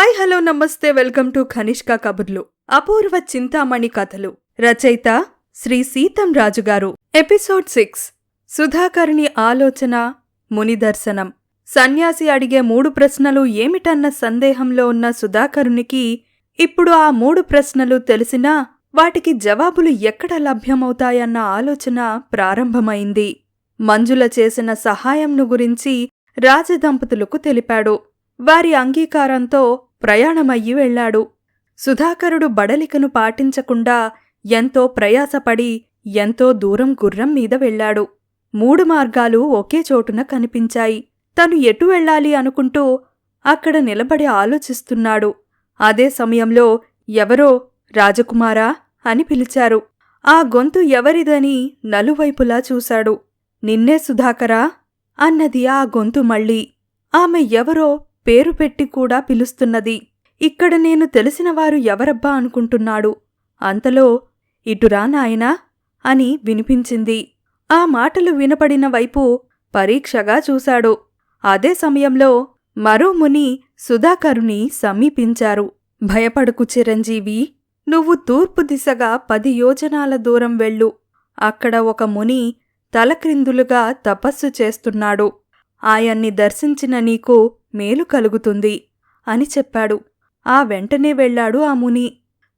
Hi hello నమస్తే welcome to Kanishka కబుర్లు. అపూర్వ చింతామణి కథలు. రచయిత శ్రీ సీతం రాజు గారు. Episode six. సుధాకరుని ఆలోచన ముని దర్శనం. సన్యాసి అడిగే మూడు ప్రశ్నలు ఏమిటన్న సందేహంలో ఉన్న సుధాకరునికి ఇప్పుడు ఆ మూడు ప్రశ్నలు తెలిసినా వాటికి జవాబులు ఎక్కడ లభ్యమవుతాయన్న ఆలోచన ప్రారంభమైంది. మంజుల చేసిన సహాయంను గురించి రాజదంపతులకు తెలిపాడు. వారి అంగీకారంతో ప్రయాణమయ్యి వెళ్ళాడు సుధాకరుడు బడలికను పాటించకుండా ఎంతో ప్రయాసపడి ఎంతో దూరం గుర్రం మీద వెళ్ళాడు మూడు మార్గాలు ఒకే చోటున కనిపించాయి. తను ఎటు వెళ్ళాలి అనుకుంటూ అక్కడ నిలబడి ఆలోచిస్తున్నాడు. అదే సమయంలో ఎవరో రాజకుమారా అని పిలిచారు. ఆ గొంతు ఎవరిదని నలువైపులా చూశాడు. నిన్నే సుధాకరా? అన్నది ఆ గొంతు మళ్ళీ. ఆమె ఎవరో పేరు పెట్టి కూడా పిలుస్తున్నది. ఇక్కడ నేను తెలిసినవారు ఎవరబ్బా అనుకుంటున్నాడు. అంతలో ఇటురా నాయనా అని వినిపించింది. ఆ మాటలు వినపడిన వైపు పరీక్షగా చూశాడు. అదే సమయంలో మరో ముని సుధాకరుని సమీపించారు. భయపడుకు చిరంజీవి నువ్వు తూర్పు దిశగా పది యోజనాల దూరం వెళ్ళు. అక్కడ ఒక ముని తలక్రిందులుగా తపస్సు చేస్తున్నాడు. ఆయన్ని దర్శించిన నీకు మేలు కలుగుతుంది అని చెప్పాడు. ఆ వెంటనే వెళ్ళాడు ఆ ముని.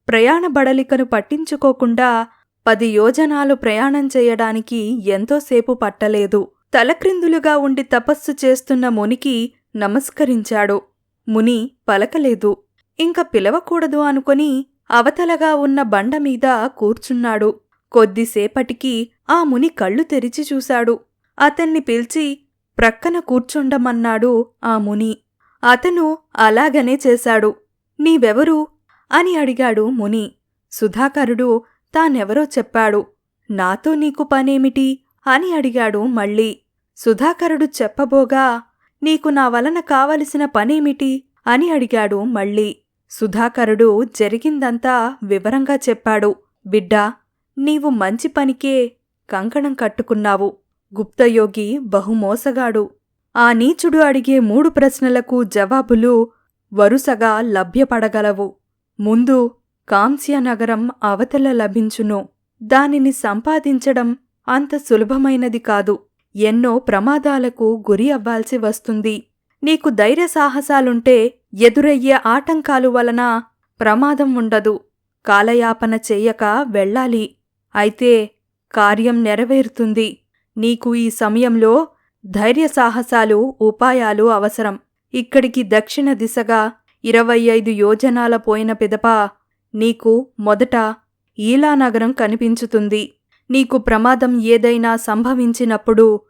ప్రయాణ బడలికను పట్టించుకోకుండా పది యోజనాలు ప్రయాణం చేయడానికి ఎంతోసేపు పట్టలేదు. తలక్రిందులుగా ఉండి తపస్సు చేస్తున్న మునికి నమస్కరించాడు. ముని పలకలేదు. ఇంక పిలవకూడదు అనుకొని అవతలగా ఉన్న బండమీద కూర్చున్నాడు. కొద్దిసేపటికి ఆ ముని కళ్ళు తెరిచి చూశాడు. అతన్ని పిలిచి ప్రక్కన కూర్చుండమన్నాడు ఆ ముని. అతను అలాగనే చేశాడు. నీవెవరు అని అడిగాడు ముని. సుధాకరుడు తానెవరో చెప్పాడు. నాతో నీకు పనేమిటి అని అడిగాడు మళ్ళీ. సుధాకరుడు చెప్పబోగా నీకు నా వలన కావలసిన పనేమిటి అని అడిగాడు మళ్ళీ. సుధాకరుడు జరిగిందంతా వివరంగా చెప్పాడు. బిడ్డా నీవు మంచి పనికే కంకణం కట్టుకున్నావు. గుప్తయోగి బహుమోసగాడు. ఆ నీచుడు అడిగే మూడు ప్రశ్నలకు జవాబులు వరుసగా లభ్యపడగలవు. ముందు కాంస్యనగరం అవతల లభించును. దానిని సంపాదించడం అంత సులభమైనది కాదు. ఎన్నో ప్రమాదాలకు గురి అవ్వాల్సి వస్తుంది. నీకు ధైర్య సాహసాలుంటే ఎదురయ్యే ఆటంకాలు వలన ప్రమాదం ఉండదు. కాలయాపన చెయ్యక వెళ్ళాలి. అయితే కార్యం నెరవేరుతుంది. నీకు ఈ సమయంలో ధైర్య సాహసాలు ఉపాయాలు అవసరం. ఇక్కడికి దక్షిణ దిశగా ఇరవై ఐదు యోజనాల పోయిన పిదప నీకు మొదట ఈలానగరం కనిపించుతుంది. నీకు ప్రమాదం ఏదైనా సంభవించినప్పుడు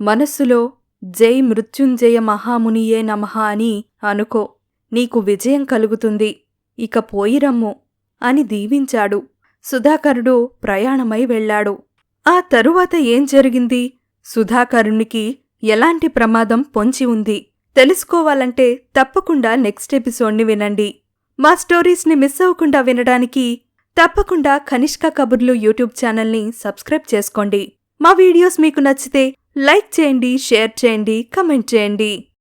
మనస్సులో జై మృత్యుంజయ మహామునియే నమః అని అనుకో. నీకు విజయం కలుగుతుంది. ఇక పోయిరమ్ము అని దీవించాడు. సుధాకరుడు ప్రయాణమై వెళ్ళాడు. ఆ తరువాత ఏం జరిగింది? సుధాకరునికి ఎలాంటి ప్రమాదం పొంచి ఉంది? తెలుసుకోవాలంటే తప్పకుండా నెక్స్ట్ ఎపిసోడ్ని వినండి. మా స్టోరీస్ని మిస్ అవ్వకుండా వినడానికి తప్పకుండా కనిష్క కబుర్లు యూట్యూబ్ ఛానల్ని సబ్స్క్రైబ్ చేసుకోండి. మా వీడియోస్ మీకు నచ్చితే లైక్ చేయండి షేర్ చేయండి కమెంట్ చేయండి.